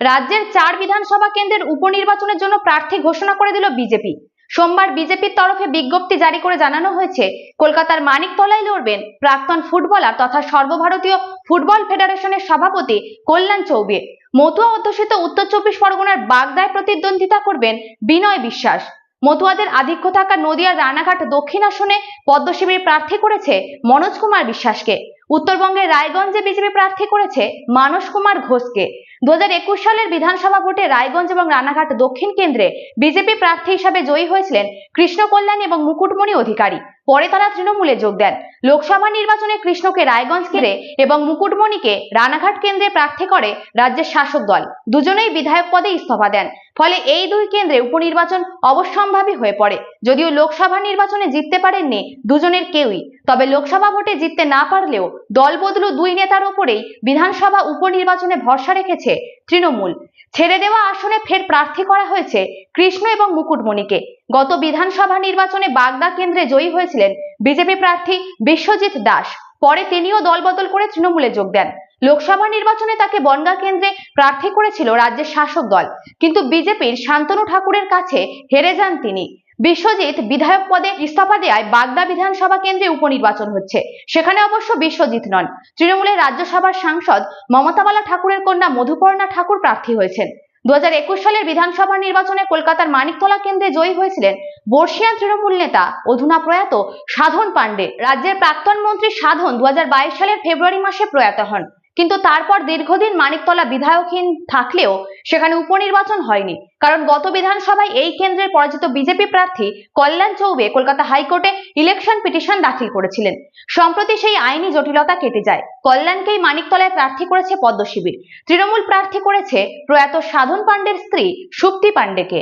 রাজ্যের চার বিধানসভা কেন্দ্রের উপনির্বাচনের জন্য প্রার্থী ঘোষণা করে দিল বিজেপি। সোমবার বিজেপির তরফে বিজ্ঞপ্তি জারি করে জানানো হয়েছে, কলকাতার মানিকতলায় লড়বেন প্রাক্তন ফুটবলার তথা সর্বভারতীয় ফুটবল ফেডারেশনের সভাপতি কল্যাণ চৌবে। মতুয়া অধ্যুষিত উত্তর চব্বিশ পরগনার বাগদায় প্রতিদ্বন্দ্বিতা করবেন বিনয় বিশ্বাস। মতুয়াদের আধিক্য থাকা নদিয়ার রানাঘাট দক্ষিণ আসনে পদ্মশিবির প্রার্থী করেছে মনোজ কুমার বিশ্বাসকে। উত্তরবঙ্গের রায়গঞ্জে বিজেপি প্রার্থী করেছে মানস কুমার ঘোষকে। দু হাজার একুশ সালের বিধানসভা ভোটে রায়গঞ্জ এবং রানাঘাট দক্ষিণ কেন্দ্রে বিজেপি প্রার্থী হিসাবে জয়ী হয়েছিলেন কৃষ্ণ কল্যাণ এবং মুকুটমণি অধিকারী। পরে তারা তৃণমূলে যোগ দেন। লোকসভা নির্বাচনে কৃষ্ণকে রায়গঞ্জ কেন্দ্রে এবং মুকুটমণিকে রানাঘাট কেন্দ্রে প্রার্থী করে রাজ্যের শাসক দল। দুজনেই বিধায়ক পদে ইস্তফা দেন। ফলে এই দুই কেন্দ্রে উপনির্বাচন অবশ্যম্ভাবী হয়ে পড়ে। যদিও লোকসভা নির্বাচনে জিততে পারেননি দুজনের কেউই, তবে লোকসভা ভোটে জিততে না পারলেও দল বদলু দুই নেতার ওপরেই বিধানসভা উপনির্বাচনে ভরসা রেখেছে তৃণমূল। ছেড়ে দেওয়া আসনে ফের প্রার্থী করা হয়েছে কৃষ্ণ এবং মুকুটমণিকে। গত বিধানসভা নির্বাচনে বাগদা কেন্দ্রে জয়ী হয়েছিলেন বিজেপি প্রার্থী বিশ্বজিৎ দাস। পরে তিনিও দলবদল করে তৃণমূলে যোগ দেন। লোকসভা নির্বাচনে তাকে বনগা কেন্দ্রে প্রার্থী করেছিল রাজ্যের শাসক দল। কিন্তু বিজেপির শান্তনু ঠাকুরের কাছে হেরে যান তিনি। বিশ্বজিৎ বিধায়ক পদে ইস্তফা দেওয়ায় বাগদা বিধানসভা কেন্দ্রে উপনির্বাচন হচ্ছে। সেখানে অবশ্য বিশ্বজিৎ নন। তৃণমূলের রাজ্যসভার সাংসদ মমতাবালা ঠাকুরের কন্যা মধুপর্ণা ঠাকুর প্রার্থী হয়েছেন। দুই হাজার একুশ সালের বিধানসভা নির্বাচনে কলকাতার মানিকতলা কেন্দ্রে জয়ী হয়েছিলেন বর্ষিয়ান তৃণমূল নেতা অধুনা প্রয়াত সাধন পাণ্ডে। রাজ্যের প্রাক্তন মন্ত্রী সাধন দু হাজার বাইশ সালের ফেব্রুয়ারি মাসে প্রয়াত হন। কিন্তু তারপর দীর্ঘদিন মানিকতলা বিধায়কহীন থাকলেও সেখানে উপনির্বাচন হয়নি। কারণ গত বিধানসভায় এই কেন্দ্রের পরাজিত বিজেপি প্রার্থী কল্যাণ চৌবে কলকাতা হাইকোর্টে ইলেকশন পিটিশন দাখিল করেছিলেন। সম্প্রতি সেই আইনি জটিলতা কেটে যায়। কল্যাণকেই মানিকতলায় প্রার্থী করেছে পদ্ম শিবির তৃণমূল প্রার্থী করেছে প্রয়াত সাধন পাণ্ডের স্ত্রী সুপ্তি পাণ্ডেকে।